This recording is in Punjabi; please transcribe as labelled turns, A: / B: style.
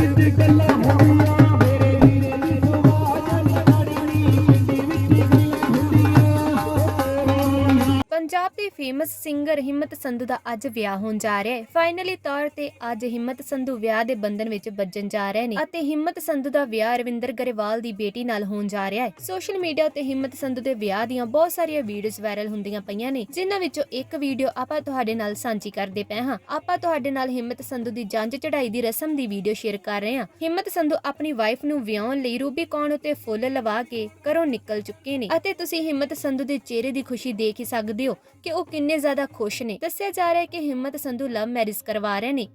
A: ಜಿಂದೆಲ್ಲ ਪੰਜਾਬ ਦੇ ਫੇਮਸ ਸਿੰਗਰ ਹਿੰਮਤ ਸੰਧੂ ਦਾ ਅੱਜ ਵਿਆਹ ਹੋਣ ਜਾ ਰਿਹਾ ਹੈ। ਫਾਈਨਲੀ ਤੌਰ ਤੇ ਅੱਜ ਹਿੰਮਤ ਸੰਧੂ ਵਿਆਹ ਦੇ ਬੰਧਨ ਵਿੱਚ ਵੱਜਣ ਜਾ ਰਹੇ ਨੇ ਅਤੇ ਹਿੰਮਤ ਸੰਧੂ ਦਾ ਵਿਆਹ ਰਵਿੰਦਰ ਗਰੇਵਾਲ ਦੀ ਬੇਟੀ ਨਾਲ ਹੋਣ ਜਾ ਰਿਹਾ ਹੈ। ਸੋਸ਼ਲ ਮੀਡੀਆ ਉੱਤੇ ਹਿੰਮਤ ਸੰਧੂ ਦੇ ਵਿਆਹ ਦੀਆਂ ਬਹੁਤ ਸਾਰੀਆਂ ਵੀਡੀਓਜ਼ ਵਾਇਰਲ ਹੁੰਦੀਆਂ ਪਈਆਂ ਨੇ, ਜਿਨ੍ਹਾਂ ਵਿੱਚੋਂ ਇੱਕ ਵੀਡੀਓ ਆਪਾਂ ਤੁਹਾਡੇ ਨਾਲ ਸਾਂਝੀ ਕਰਦੇ ਪਏ ਹਾਂ। ਆਪਾਂ ਤੁਹਾਡੇ ਨਾਲ ਹਿੰਮਤ ਸੰਧੂ ਦੀ ਜੰਜ ਚੜਾਈ ਦੀ ਰਸਮ ਦੀ ਵੀਡੀਓ ਸ਼ੇਅਰ ਕਰ ਰਹੇ ਹਾਂ। ਹਿੰਮਤ ਸੰਧੂ ਆਪਣੀ ਵਾਈਫ ਨੂੰ ਵਿਆਹਣ ਲਈ ਰੂਬੀ ਕੌਣ ਉਤੇ ਫੁੱਲ ਲਵਾ ਕੇ ਘਰੋਂ ਨਿਕਲ ਚੁੱਕੇ ਨੇ ਅਤੇ ਤੁਸੀਂ ਹਿੰਮਤ ਸੰਧੂ ਦੇ ਚਿਹਰੇ ਦੀ ਖੁਸ਼ੀ ਦੇਖ ਹੀ ਸਕਦੇ ਹੋ। ਕਿ ਉਹ ਕਿੰਨੇ ਜ਼ਿਆਦਾ ਖੁਸ਼ ਨੇ। ਦੱਸਿਆ ਜਾ ਰਿਹਾ ਹੈ ਕਿ ਹਿੰਮਤ ਸੰਧੂ ਲਵ ਮੈਰਿਜ ਕਰਵਾ ਰਹੇ ਨੇ।